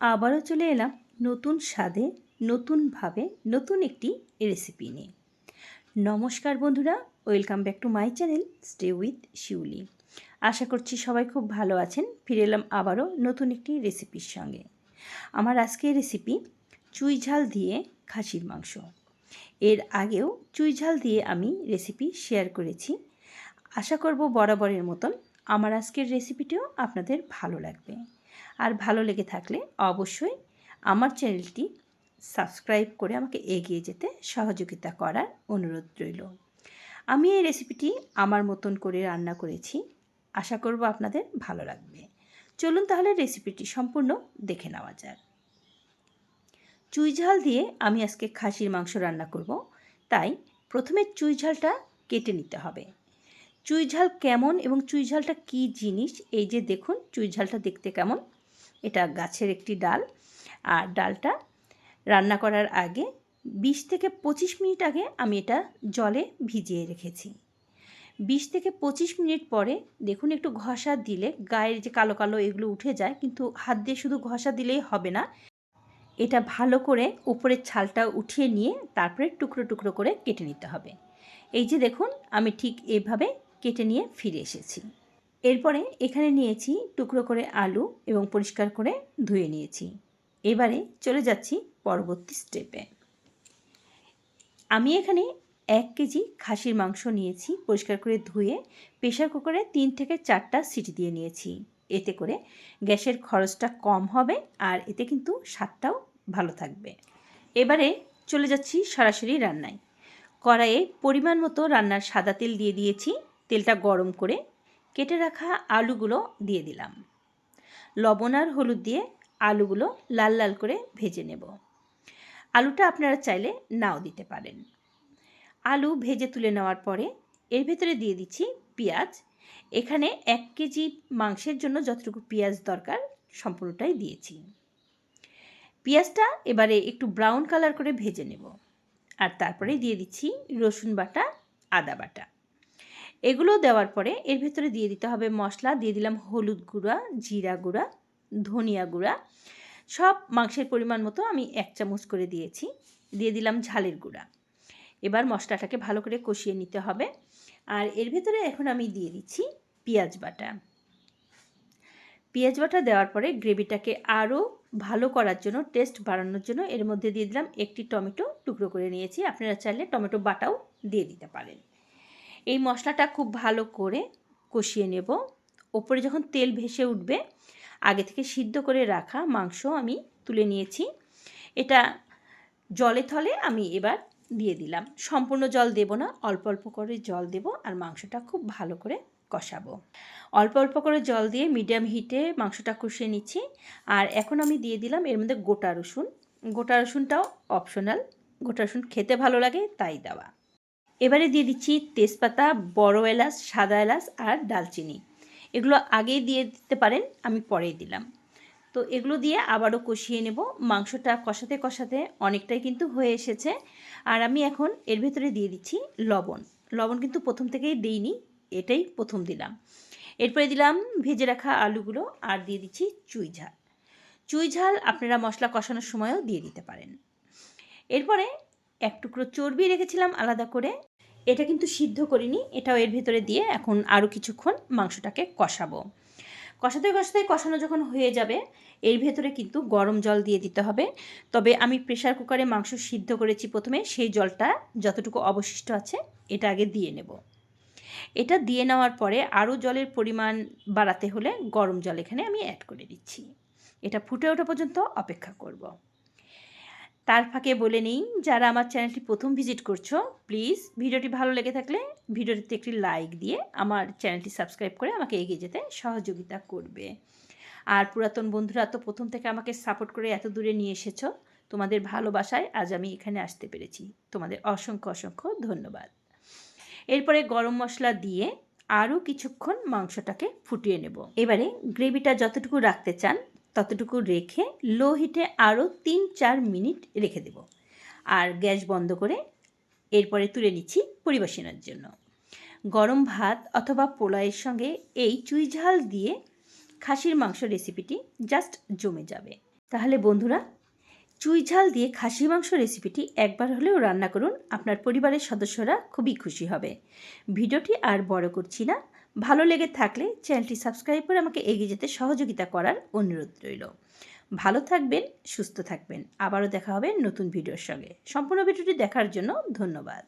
আবারও চলে এলাম নতুন স্বাদে, নতুনভাবে নতুন একটি রেসিপি নিয়ে। নমস্কার বন্ধুরা welcome back to my channel stay with Shiuli আশা করছি সবাই খুব ভালো আছেন, ফিরে এলাম আবারও নতুন একটি রেসিপির সঙ্গে। আমার আজকের রেসিপি চুই ঝাল দিয়ে খাসির মাংস। এর আগেও চুই ঝাল দিয়ে আমি রেসিপি শেয়ার করেছি। আশা করব বরাবরের মতন আমার আজকের রেসিপিটিও আপনাদের ভালো লাগবে। আর ভালো লেগে থাকলে অবশ্যই আমার চ্যানেলটি সাবস্ক্রাইব করে আমাকে এগিয়ে যেতে সহযোগিতা করার অনুরোধ রইল। আমি এই রেসিপিটি আমার মতন করে রান্না করেছি। আশা করব আপনাদের ভালো লাগবে। চলুন তাহলে রেসিপিটি সম্পূর্ণ দেখে নেওয়া যাক। চুই ঝাল দিয়ে আমি আজকে খাসির মাংস রান্না করব। তাই প্রথমে চুই ঝালটা কেটে নিতে হবে। চুই ঝাল কেমন এবং চুই ঝালটা কী জিনিস? এই যে দেখুন চুই ঝালটা দেখতে কেমন? এটা গাছের একটি ডাল। আর ডালটা রান্না করার আগে বিশ থেকে পঁচিশ মিনিট আগে আমি এটা জলে ভিজিয়ে রেখেছি। বিশ থেকে পঁচিশ মিনিট পরে দেখুন, একটু ঘষা দিলে গায়ের যে কালো কালো এগুলো উঠে যায়, কিন্তু হাত দিয়ে শুধু ঘষা দিলেই হবে না। এটা ভালো করে উপরের ছালটা উঠিয়ে নিয়ে তারপরে টুকরো টুকরো করে কেটে নিতে হবে। এই যে দেখুন, আমি ঠিক এভাবে কেটে নিয়ে ফিরে এসেছি। এরপরে এখানে নিয়েছি টুকরো করে আলু এবং পরিষ্কার করে ধুয়ে নিয়েছি। এবারে চলে যাচ্ছি পরবর্তী স্টেপে। আমি এখানে এক কেজি খাসির মাংস নিয়েছি, পরিষ্কার করে ধুয়ে প্রেশার কুকারে তিন থেকে চারটা সিটি দিয়ে নিয়েছি। এতে করে গ্যাসের খরচটা কম হবে আর এতে কিন্তু স্বাদটাও ভালো থাকবে। এবারে চলে যাচ্ছি সরাসরি রান্নায়। কড়াইয়ে পরিমাণ মতো রান্নার সাদা তেল দিয়ে দিয়েছি। তেলটা গরম করে কেটে রাখা আলুগুলো দিয়ে দিলাম। লবণ আর হলুদ দিয়ে আলুগুলো লাল লাল করে ভেজে নেব। আলুটা আপনারা চাইলে নাও দিতে পারেন। আলু ভেজে তুলে নেওয়ার পরে এর ভেতরে দিয়ে দিচ্ছি পেঁয়াজ। এখানে এক কেজি মাংসের জন্য যতটুকু পেঁয়াজ দরকার সম্পূর্ণটাই দিয়েছি। পেঁয়াজটা এবারে একটু ব্রাউন কালার করে ভেজে নেব। আর তারপরে দিয়ে দিচ্ছি রসুন বাটা, আদা বাটা। এগুলো দেওয়ার পরে এর ভেতরে দিয়ে দিতে হবে মশলা। দিয়ে দিলাম হলুদ গুঁড়া, জিরা গুঁড়া, ধনিয়া গুঁড়া। সব মাংসের পরিমাণ মতো আমি এক চামচ করে দিয়েছি। দিয়ে দিলাম ঝালের গুঁড়া। এবার মশলাটাকে ভালো করে কষিয়ে নিতে হবে। আর এর ভেতরে এখন আমি দিয়ে দিচ্ছি পেঁয়াজ বাটা। পেঁয়াজ বাটা দেওয়ার পরে গ্রেভিটাকে আরও ভালো করার জন্য, টেস্ট বাড়ানোর জন্য এর মধ্যে দিয়ে দিলাম একটি টমেটো টুকরো করে নিয়েছি। আপনারা চাইলে টমেটো বাটাও দিয়ে দিতে পারেন। এই মশলাটা খুব ভালো করে কষিয়ে নেব। ওপরে যখন তেল ভেসে উঠবে, আগে থেকে সিদ্ধ করে রাখা মাংস আমি তুলে নিয়েছি। এটা জলে থলে আমি এবার দিয়ে দিলাম। সম্পূর্ণ জল দেব না, অল্প অল্প করে জল দেব আর মাংসটা খুব ভালো করে কষাবো। অল্প অল্প করে জল দিয়ে মিডিয়াম হিটে মাংসটা কষিয়ে নিচ্ছি। আর এখন আমি দিয়ে দিলাম এর মধ্যে গোটা রসুন। গোটা রসুনটাও অপশনাল। গোটা রসুন খেতে ভালো লাগে, তাই দেওয়া। এবারে দিয়ে দিচ্ছি তেজপাতা, বড় এলাচ, সাদা এলাচ আর ডালচিনি। এগুলো আগেই দিয়ে দিতে পারেন, আমি পরেই দিলাম। তো এগুলো দিয়ে আবারও কষিয়ে নেব। মাংসটা কষাতে কষাতে অনেকটাই কিন্তু হয়ে এসেছে। আর আমি এখন এর ভেতরে দিয়ে দিচ্ছি লবণ। লবণ কিন্তু প্রথম থেকেই দিইনি, এটাই প্রথম দিলাম। এরপরে দিলাম ভেজে রাখা আলুগুলো আর দিয়ে দিচ্ছি চুই ঝাল। চুই ঝাল আপনারা মশলা কষানোর সময়ও দিয়ে দিতে পারেন। এরপরে এক টুকরো চর্বি রেখেছিলাম আলাদা করে। এটা কিন্তু সিদ্ধ করিনি, এটাও এর ভেতরে দিয়ে এখন আরও কিছুক্ষণ মাংসটাকে কষাবো। কষাতে কষাতে কষানো যখন হয়ে যাবে, এর ভেতরে কিন্তু গরম জল দিয়ে দিতে হবে। তবে আমি প্রেশার কুকারে মাংস সিদ্ধ করেছি প্রথমে, সেই জলটা যতটুকু অবশিষ্ট আছে, এটা আগে দিয়ে নেব। এটা দিয়ে নেওয়ার পরে আরও জলের পরিমাণ বাড়াতে হলে গরম জল এখানে আমি অ্যাড করে দিচ্ছি। এটা ফুটে ওঠা পর্যন্ত অপেক্ষা করব। তার ফাঁকে বলে নিই, যারা আমার চ্যানেলটি প্রথম ভিজিট করছ, প্লিজ ভিডিওটি ভালো লেগে থাকলে ভিডিওটিতে একটি লাইক দিয়ে আমার চ্যানেলটি সাবস্ক্রাইব করে আমাকে এগিয়ে যেতে সহযোগিতা করবে। আর পুরাতন বন্ধুরা, তো প্রথম থেকে আমাকে সাপোর্ট করে এত দূরে নিয়ে এসেছ, তোমাদের ভালোবাসায় আজ আমি এখানে আসতে পেরেছি। তোমাদের অসংখ্য অসংখ্য ধন্যবাদ। এরপরে গরম মশলা দিয়ে আরও কিছুক্ষণ মাংসটাকে ফুটিয়ে নেব। এবারে গ্রেভিটা যতটুকু রাখতে চান ততটুকু রেখে লো হিটে আরও তিন চার মিনিট রেখে দেব। আর গ্যাস বন্ধ করে এরপরে তুলে নিচ্ছি পরিবেশনের জন্য। গরম ভাত অথবা পোলাওয়ের সঙ্গে এই চুই ঝাল দিয়ে খাসির মাংস রেসিপিটি জাস্ট জমে যাবে। তাহলে বন্ধুরা, চুই ঝাল দিয়ে খাসি মাংস রেসিপিটি একবার হলেও রান্না করুন। আপনার পরিবারের সদস্যরা খুবই খুশি হবে। ভিডিওটি আর বড় করছি না। ভালো লেগে থাকলে চ্যানেলটি সাবস্ক্রাইব করে আমাকে এগিয়ে যেতে সহযোগিতা করার অনুরোধ রইল। ভালো থাকবেন, সুস্থ থাকবেন। আবারও দেখা হবে নতুন ভিডিওর সঙ্গে। সম্পূর্ণ ভিডিওটি দেখার জন্য ধন্যবাদ।